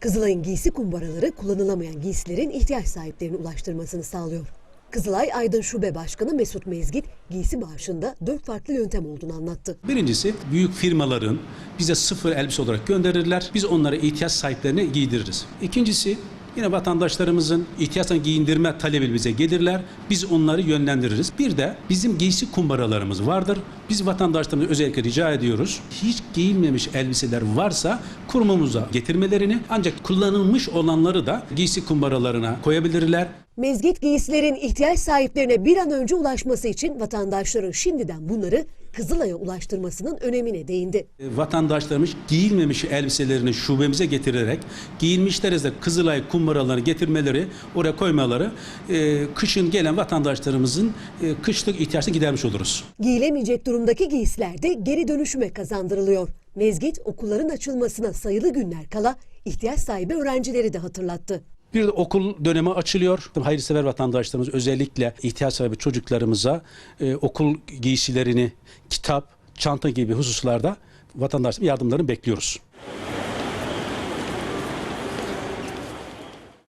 Kızılay'ın giysi kumbaraları kullanılamayan giysilerin ihtiyaç sahiplerine ulaştırmasını sağlıyor. Kızılay Aydın Şube Başkanı Mesut Mezgit giysi bağışında dört farklı yöntem olduğunu anlattı. Birincisi büyük firmaların bize sıfır elbise olarak gönderirler. Biz onlara ihtiyaç sahiplerine giydiririz. İkincisi yine vatandaşlarımızın ihtiyaçtan giyindirme talebi bize gelirler. Biz onları yönlendiririz. Bir de bizim giysi kumbaralarımız vardır. Biz vatandaşlarımıza özellikle rica ediyoruz. Hiç giyilmemiş elbiseler varsa kurumumuza getirmelerini ancak kullanılmış olanları da giysi kumbaralarına koyabilirler. Mezgit giysilerin ihtiyaç sahiplerine bir an önce ulaşması için vatandaşların şimdiden bunları Kızılay'a ulaştırmasının önemine değindi. E, Vatandaşlarımız giyilmemiş elbiselerini şubemize getirerek giyilmişlere de Kızılay kumbaralarını getirmeleri, oraya koymaları e, kışın gelen vatandaşlarımızın e, kışlık ihtiyaçını gidermiş oluruz. Giyilemeyecek durumdaki giysiler de geri dönüşüme kazandırılıyor. Mezgit okulların açılmasına sayılı günler kala ihtiyaç sahibi öğrencileri de hatırlattı. Bir de okul dönemi açılıyor. Hayırsever vatandaşlarımız özellikle ihtiyaç sahibi çocuklarımıza e, okul giysilerini, kitap, çanta gibi hususlarda vatandaşların yardımlarını bekliyoruz.